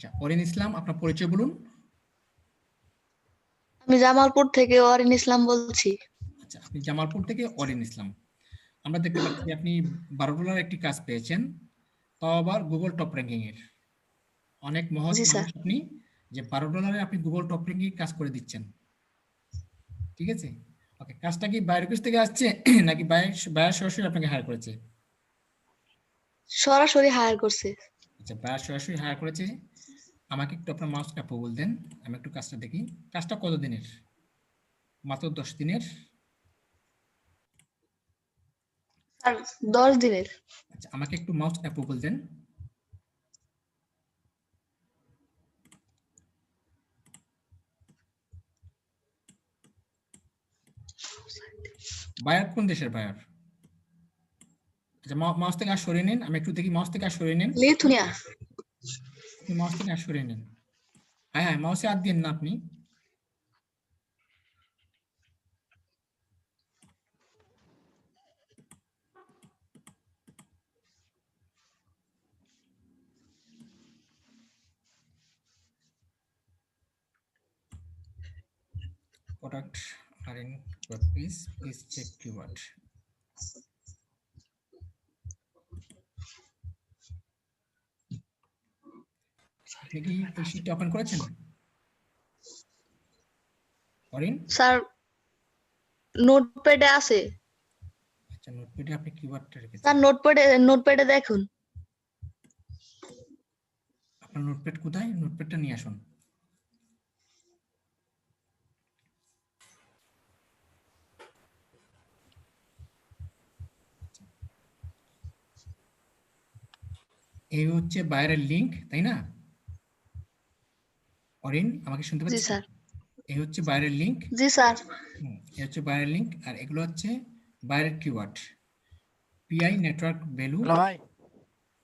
আচ্ছা অরিন ইসলাম আপনার পরিচয় বলুন। আমি জামালপুর থেকে অরিন ইসলাম বলছি। আচ্ছা আপনি জামালপুর থেকে অরিন ইসলাম। আমরা দেখতে পাচ্ছি আপনি বারো ডলার একটি কাজ পেয়েছেন তাও আবার গুগল টপ র্যাঙ্কিং এর। অনেক মহৎ আপনি যে বারো ডলারে আপনি গুগল টপ র্যাঙ্কিং কাজ করে দিচ্ছেন। ঠিক আছে? ওকে কাজটা কি বাইরের কাছ থেকে আসছে নাকি বাইরে সরাসরি আপনাকে হায়ার করেছে? সরাসরি হায়ার করছে। আচ্ছা বাইরে সরাসরি হায়ার করেছে। আমাকে একটু আপনার মাউস অ্যাপ্রুভাল দেন আমি একটু কাজটা দেখি। কাজটা কত দিনের মাত্র দশ দিনের? দশ দিনের। আচ্ছা আমাকে একটু মাউস অ্যাপ্রুভাল দেন বায়ার কোন দেশের বায়ার? আচ্ছা মাউস থেকে আর সরিয়ে নিন আমি একটু দেখি মাউস থেকে আর সরিয়ে নিন। লিথুনিয়া। আপনি মাউস থেকে আর সরিয়ে নিন হ্যাঁ হ্যাঁ মাউসে হাত দিন না আপনি product are in web page please check keyword আপনি কি এই শীটটা ওপেন করেছেন? অরিন স্যার নোটপ্যাডে আছে। আচ্ছা নোটপ্যাডে আপনি রেখেছেন। স্যার নোটপ্যাডে নোটপ্যাডে দেখুন। আপনার নোটপ্যাড কোথায়? নোটপ্যাডটা নিয়ে আসুন। এই হচ্ছে বাইরের লিংক তাই না? অরিন আমাকে শুনতে পাচ্ছেন জি স্যার। এই হচ্ছে বাইরের লিংক জি স্যার। হুম, এই হচ্ছে বাইরের লিংক আর এগুলো হচ্ছে বাইরের কিওয়ার্ড পিআই নেটওয়ার্ক ভ্যালু ভাই।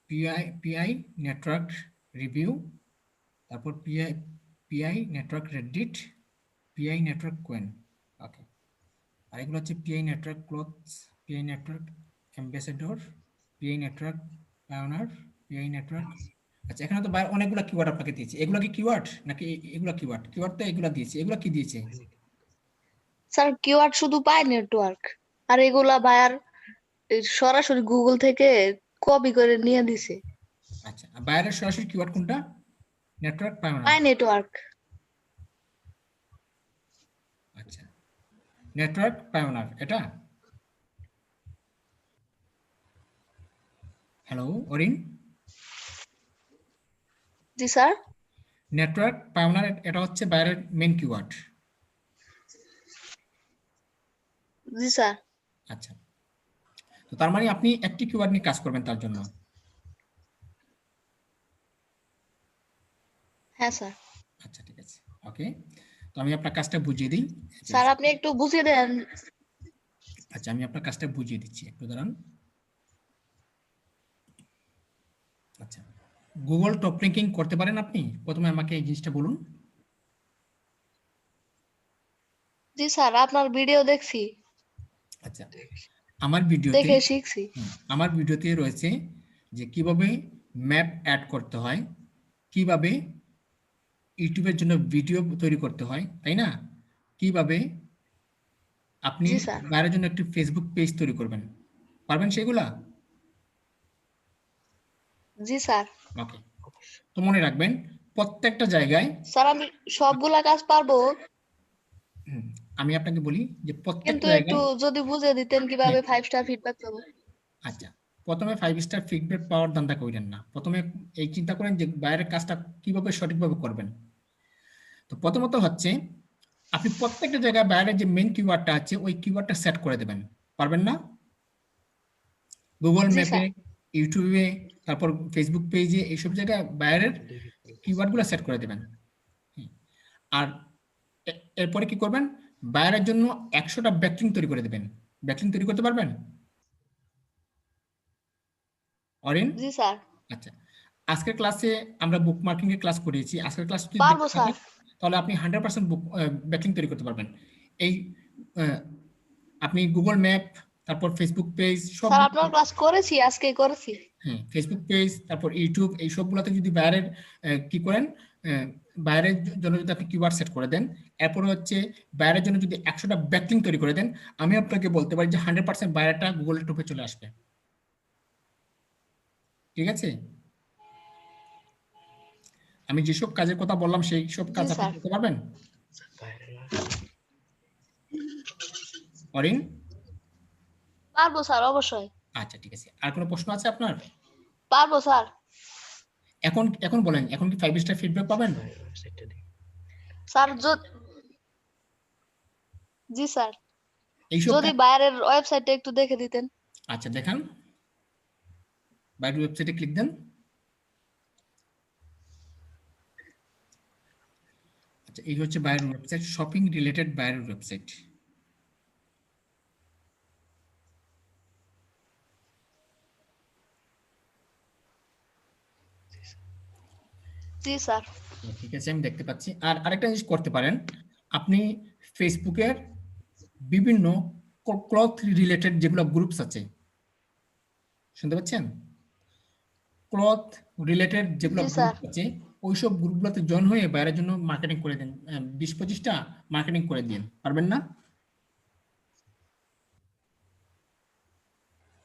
পিআই পিআই নেটওয়ার্ক রিভিউ তারপর PI PI network reddit PI network coin okay আর এগুলো হচ্ছে PI network clothes PI network ambassador PI network pioneer PI network আচ্ছা এখানে তো বাইরে অনেকগুলো কিওয়ার্ড আপনাকে দিয়েছে। এগুলো কি কিওয়ার্ড নাকি এগুলো কিওয়ার্ড কিওয়ার্ড তো এগুলো দিয়েছে। এগুলো কি দিয়েছে? স্যার কিওয়ার্ড শুধু পায় নেটওয়ার্ক আর এগুলা বায়ার সরাসরি গুগল থেকে কপি করে নিয়ে দিছে। আচ্ছা আর বাইরের সরাসরি কিওয়ার্ড কোনটা? নেটওয়ার্ক পায়োনার পায় নেটওয়ার্ক আচ্ছা নেটওয়ার্ক পায়োনার এটা? হ্যালো অরিন? জি স্যার। নেটওয়ার্ক পায়োনার এটা হচ্ছে বাইরের মেন কিওয়ার্ড জি স্যার। আচ্ছা। তো তার মানে আপনি একটি কিওয়ার্ড নিয়ে কাজ করবেন তার জন্য। হ্যাঁ স্যার। আচ্ছা ঠিক আছে। ওকে তো আমি আপনার কাজটা বুঝিয়ে দিই। স্যার আপনি একটু বুঝিয়ে দেন। আচ্ছা আমি আপনার কাজটা বুঝিয়ে দিচ্ছি। একটু দাঁড়ান। আচ্ছা। গুগল টপ র্যাঙ্কিং করতে পারেন আপনি? প্রথমে আমাকে এই জিনিসটা বলুন। জি স্যার আপনার ভিডিও দেখছি। আচ্ছা আমার ভিডিওতে দেখে শিখছি। আমার ভিডিওতে রয়েছে যে কীভাবে ম্যাপ অ্যাড করতে হয় কীভাবে ইউটিউবের জন্য ভিডিও তৈরি করতে হয় তাই না? কীভাবে আপনি বাইরের জন্য একটি ফেসবুক পেজ তৈরি করবেন পারবেন সেগুলা? জি স্যার। ওকে তো মনে রাখবেন প্রত্যেকটা জায়গায় স্যার আমি সবগুলা কাজ পারব? আমি আপনাকে বলি যে কিন্তু প্রত্যেকটা একটু যদি বুঝিয়ে দিতেন কীভাবে ফাইভ স্টার ফিডব্যাক পাবো? আচ্ছা প্রথমে ফাইভ স্টার ফিডব্যাক পাওয়ার ধান্দা করেন না। প্রথমে এই চিন্তা করেন যে বাইরের কাজটা কীভাবে সঠিকভাবে করবেন। তো প্রথমত হচ্ছে আপনি প্রত্যেকটা জায়গায় বাইরের যে মেন কিওয়ার্ডটা আছে ওই কিওয়ার্ডটা সেট করে দেবেন। পারবেন না? গুগল ম্যাপে। ইউটিউবে তারপর ফেসবুক পেজে এইসব জায়গায় বাইরের কিওয়ার্ডগুলো সেট করে দেবেন। আর এরপরে কি করবেন? বাইরের জন্য একশোটা ব্যাকলিং তৈরি করে দেবেন। ব্যাকলিং তৈরি করতে পারবেন? অরিন? জি স্যার। আচ্ছা। আজকের ক্লাসে আমরা বুক মার্কিং এর ক্লাস করিয়েছি। আজকের ক্লাস যদি তাহলে আপনি হান্ড্রেড পার্সেন্ট বুক ব্যাকলিং তৈরি করতে পারবেন। এই আপনি গুগল ম্যাপ তারপর ফেসবুক পেজ সব স্যার আপনার ক্লাস করেছি আজকে করেছি। হ্যাঁ ফেসবুক পেজ তারপর ইউটিউব এই সবগুলোতে যদি বাইরের কি করেন বাইরের জন্য যদি আপনি কিওয়ার্ড সেট করে দেন এরপর হচ্ছে বাইরের জন্য যদি একশোটা ব্যাকলিং তৈরি করে দেন আমি আপনাকে বলতে পারি যে হান্ড্রেড পার্সেন্ট বাইরেটা গুগলের টপে চলে আসবে। ঠিক আছে? আমি যেসব কাজের কথা বললাম সেই সব কাজ আপনি স্যার। করতে পারবেন? অরিন? পারব স্যার অবশ্যই। আচ্ছা ঠিক আছে। আর কোনো প্রশ্ন আছে আপনার? পারব স্যার। এখন এখন বলেন এখন কি ফাইভ স্টার ফিডব্যাক পাবেন? স্যার যদি জি স্যার। যদি বাইরের ওয়েবসাইটে একটু দেখে দিতেন। আচ্ছা দেখান। বাইরের ওয়েবসাইটে ক্লিক দেন। আচ্ছা এই হচ্ছে বাইরের ওয়েবসাইট শপিং রিলেটেড বাইরের ওয়েবসাইট জি স্যার। ঠিক আছে আমি দেখতে পাচ্ছি। আর আরেকটা জিনিস করতে পারেন আপনি ফেসবুকের বিভিন্ন ক্লথ রিলেটেড যেগুলো গ্রুপস আছে শুনতে পাচ্ছেন? ক্লথ রিলেটেড যেগুলো গ্রুপ আছে ওইসব গ্রুপগুলোতে জয়েন হয়ে বাইরের জন্য মার্কেটিং করে দেন। বিশ পঁচিশটা মার্কেটিং করে দিন পারবেন না?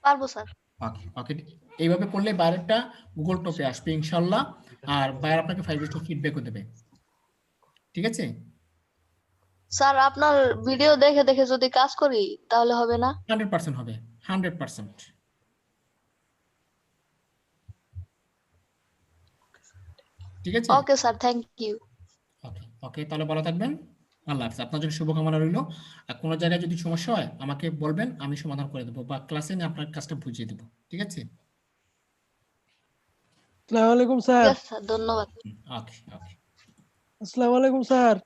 পারব স্যার। ওকে ওকে এইভাবে করলে বাইরেরটা গুগল টপে আসবে ইনশাল্লাহ। আর বাইরে আপনাকে ফাইভ স্টার ফিডব্যাকও দেবে। ঠিক আছে? স্যার আপনার ভিডিও দেখে দেখে যদি কাজ করি তাহলে হবে না? হান্ড্রেড পার্সেন্ট হবে হান্ড্রেড পার্সেন্ট ঠিক আছে? Okay sir thank you okay okay তাহলে ভালো থাকবেন। আল্লাহ হাফিজ। আপনার জন্য শুভকামনা রইল। আর কোনো জায়গায় যদি সমস্যা হয় আমাকে বলবেন আমি সমাধান করে দেবো বা ক্লাসে নিয়ে আপনার কাজটা বুঝিয়ে দেবো। ঠিক আছে? আসসালামু আলাইকুম স্যার স্যার ধন্যবাদ ওকে ওকে আসসালামু আলাইকুম স্যার